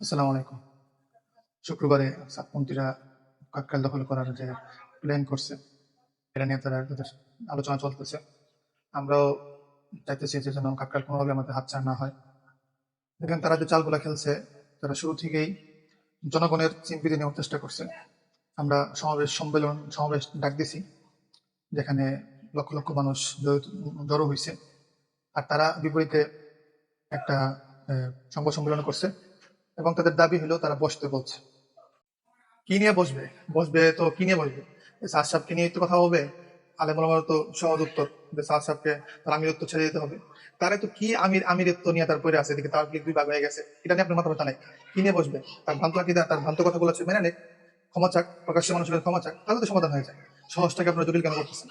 আসসালামু আলাইকুম। শুক্রবারে সাতপন্থীরা কাকরাল দখল করার যে প্ল্যান করছে, এটা নিয়ে তারা তাদের আলোচনা চলতেছে। আমরাও চাইতেছি যে যেন কাকরাল কোনোভাবে আমাদের হাতছাড়া না হয়। দেখেন, তারা যে চালগুলা খেলছে, তারা শুরু থেকেই জনগণের চিম্পিতে নেওয়ার চেষ্টা করছে। আমরা সমাবেশ সম্মেলন, সমাবেশ ডাক দিছি, যেখানে লক্ষ লক্ষ মানুষ জড়ো হয়েছে আর তারা বিপরীতে একটা সংবাদ সম্মেলন করছে। এবং তাদের দাবি হলো, তারা বসতে বলছে। কি নিয়ে বসবে? বসবে তো কি নিয়ে বসবে? সাদ সাহেবকে নিয়ে তো কথা হবে। আলেম তো সহজ উত্তর যে সাদ সাহেবকে তার আমিরত্ব ছেড়ে দিতে হবে। তারা তো কি আমির, আমিরত্ব নিয়ে তার পরে আছে? এদিকে তার দুই ভাগ হয়ে গেছে। এটা নিয়ে আপনার মাথা ব্যথা নাই। কি নিয়ে বসবে? তার ভ্রান্ত আকিদা, তার ভ্রান্ত কথাগুলো আছে। মেনে নেই ক্ষমা চাক। প্রকাশ্যে মানুষের ক্ষমা চাক। তাহলে তো সমাধান হয়ে যায়। সহজটাকে আপনারা জটিল কেন করতেছেন?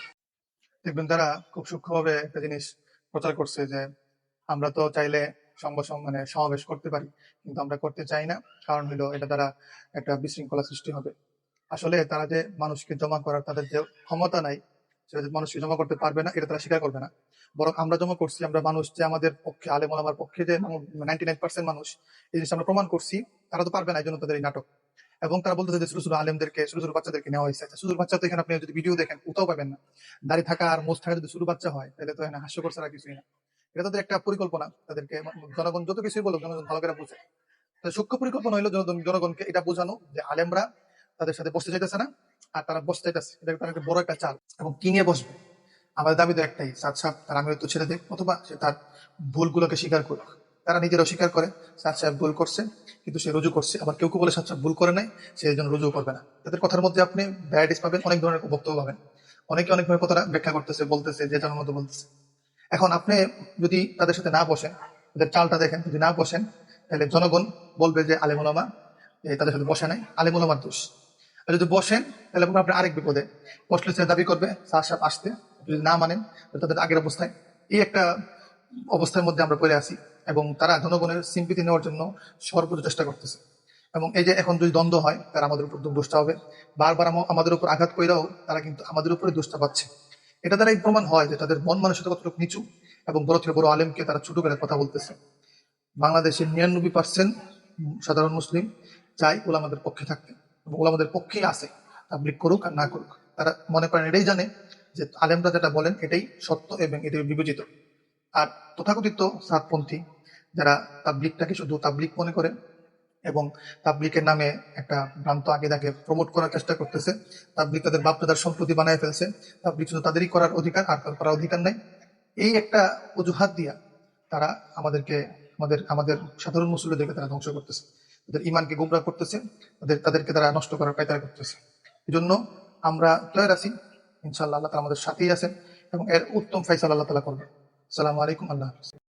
দেখবেন তারা খুব সূক্ষ্মভাবে একটা জিনিস প্রচার করছে যে, আমরা তো চাইলে মানে সমাবেশ করতে পারি কিন্তু আমরা করতে চাই না। কারণ হলো এটা দ্বারা একটা বিশৃঙ্খলা সৃষ্টি হবে। আসলে তারা যে মানুষকে জমা করার তাদের যে ক্ষমতা নাই সেটা মানুষকে জমা করতে পারবে না এটা তারা স্বীকার করবে না। বরং আমরা জমা করছি আমরা মানুষ যে আমাদের পক্ষে আলেম আমার পক্ষে যে নাইনটি নাইন পার্সেন্ট মানুষ এই জিনিসটা আমরা প্রমাণ করছি তারা তো পারবে না এই জন্য তাদের এই নাটক। এবং তারা বলতেছে যে ছোট আলেমদেরকে ছোট ছোট বাচ্চাদেরকে নেওয়া হয়েছে। আচ্ছা, ছোট বাচ্চা তো এখানে আপনি যদি ভিডিও দেখেন কোথাও পাবেন না। দাঁড়িয়ে থাকা আর মোজ থাকা যদি ছোট বাচ্চা হয় তাহলে তো এখানে হাস্যকর ছাড়া কিছুই না। এটা তাদের একটা পরিকল্পনা। তাদেরকে জনগণ যত কিছুই বলুক, জনগণ ভালো করে বুঝে। সূক্ষ্ম পরিকল্পনা হলো জনগণ- জনগণকে এটা বোঝানো যে আলেমরা তাদের সাথে বসতে চাইতেছে না, আর তারা বসতে চাইতেছে। এটা তার একটা বড় একটা চাল। এবং কি নিয়ে বসবে? আমাদের দাবি তো একটাই সাত সাহেব তার আমিরত্ব ছেড়ে দেখ অথবা সে তার ভুলগুলোকে স্বীকার করুক। তারা নিজেরাও স্বীকার করে সাত সাহেব ভুল করছে, কিন্তু সে রুজু করছে। আবার কেউ কেউ বলে সাত সাহেব ভুল করে নাই, সে জন্য রুজু করবে না। তাদের কথার মধ্যে আপনি ভ্যারাইটিস পাবেন, অনেক ধরনের বক্তব্য পাবেন। অনেকে অনেকভাবে কথাটা ব্যাখ্যা করতেছে, বলতেছে, যে যার মতো বলতেছে। এখন আপনি যদি তাদের সাথে না বসেন, তাদের চালটা দেখেন, যদি না বসেন, তাহলে জনগণ বলবে যে আলেমুলামা তাদের সাথে বসে নাই আলেমুলামার দোষ। আর যদি বসেন, তাহলে আপনি আরেক বিপদে। বসলে সে দাবি করবে সাহেব আসতে যদি না মানেন তাদের আগের অবস্থায় এই একটা অবস্থার মধ্যে আমরা পড়ে আছি এবং তারা জনগণের সিম্পিতি নেওয়ার জন্য সর্বোচ্চ চেষ্টা করতেছে। এবং এই যে এখন যদি দ্বন্দ্ব হয়, তারা আমাদের উপর দোষটা হবে। বারবার আমাদের উপর আঘাত কইরাও তারা কিন্তু আমাদের উপরে দোষটা পাচ্ছে। এটা দ্বারাই প্রমাণ হয় যে তাদের মন মানসিকতা কতটুকু নিচু এবং বড় থেকে বড় আলেমকে তারা ছোট করে কথা বলতেছে। বাংলাদেশের নিরানব্বই পার্সেন্ট সাধারণ মুসলিম চাই ওলামাদের পক্ষে থাকতে এবং ওলামাদের পক্ষেই আছে তাবলিক করুক আর না করুক। তারা মনে করেন এটাই জানে যে আলেমরা যেটা বলেন এটাই সত্য এবং এটাই বিবেচিত। আর তথাকথিত সাতপন্থী যারা তাবলিকটাকে শুধু তাবলিক মনে করে এবং তাবলিকের নামে একটা ভ্রান্ত আকিদাকে প্রমোট করার চেষ্টা করতেছে। তাবলিক তাদের বাপদাদার সম্পত্তি বানায় ফেলছে। তাবলিক শুধু তাদেরই করার অধিকার, আর কারও করার অধিকার নাই। এই একটা অজুহাত দিয়া তারা আমাদেরকে, আমাদের আমাদের সাধারণ মুসলিমদেরকে তারা ধ্বংস করতেছে। তাদের ইমানকে গুমরা করতেছে। তাদের, তাদেরকে তারা নষ্ট করার পায়তারা করতেছে। এই জন্য আমরা তৈরি আছি ইনশাআল্লাহ আল্লাহ তালা আমাদের সাথেই আছেন এবং এর উত্তম ফাইসাল আল্লাহ তালা করবেন। সালামু আলাইকুম, আল্লাহ হাফিজ।